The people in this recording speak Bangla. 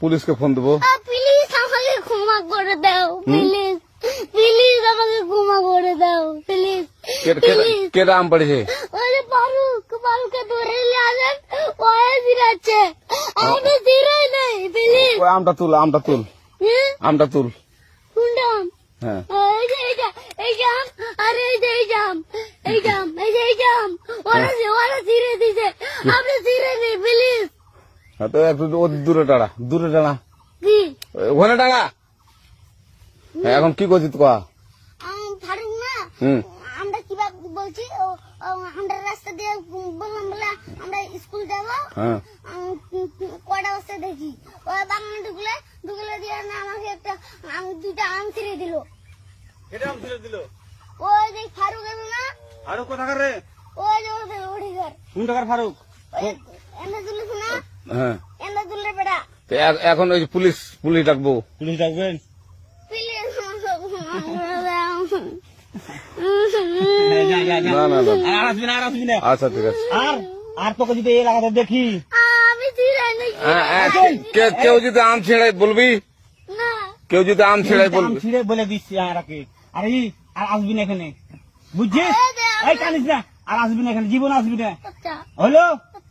পুলিশকে ফোন দেবো। প্লিজ আমাকে ক্ষমা করে দাও প্লিজ প্লিজ আমাকে ক্ষমা করে দাও প্লিজ কে- প্লিজ পড়েছে ওই ফারুক ফারুককে ধরে নিয়ে আসেন ওয়ে দিরাচ্ছে আমি দিরাই নেই প্লিজ ওই আমটা তুল আমটা তুল। আমটা তুল। হ্যাঁ। এই যে এই জাম আরে এই যে এই জাম এই জাম এই যে এই জাম ওরা ওরা ছিঁড়ে দিছে। আপনি ছিঁড়ে নেই প্লিজ হ্যাঁ, তো একটু দূরে টাড়া দূরে টাড়া ওখানে টাঙা হ্যাঁ, এখন কি করছিস কয়া ফারুক না আমরা কীভাবে বলছি আমরা রাস্তা দিয়ে বললাম বলে আমরা স্কুল যাব। হ্যাঁ। দেখি। ওই বাগানে ঢুকলে ঢুকলে দিয়ে না আমাকে একটা আম দুইটা আম ছিঁড়ে দিল। কেটে আম ছিঁড়ে দিল? ওই যে ফারুক এলো না? ফারুক কোথাকার রে? ওই যে ওদের ওডিগার কোন টাকার ফারুক? ওই এনে হ্যাঁ। এখন ওই পুলিশ পুলিশ ডাকবো। পুলিশ ডাকবেন? প্লিজ যা, যা, যা। না না না। আর আসবি না আর আসবি না। আচ্ছা ঠিক আছে। আর আর তোকে যদি এই এলাকাতে দেখি? ছিঁড়ে হ্যাঁ, হ্যাঁ, কে- কেউ যদি আম ছেড়াই বলবি? কেউ যদি আম ছেড়াই বলবি? ছিঁড়ে বলে দিচ্ছি আর আর আসবি না এখানে। বুঝছিস? এই কানিস না আর আসবি না এখানে জীবন আসবি না। আচ্ছা। হলো?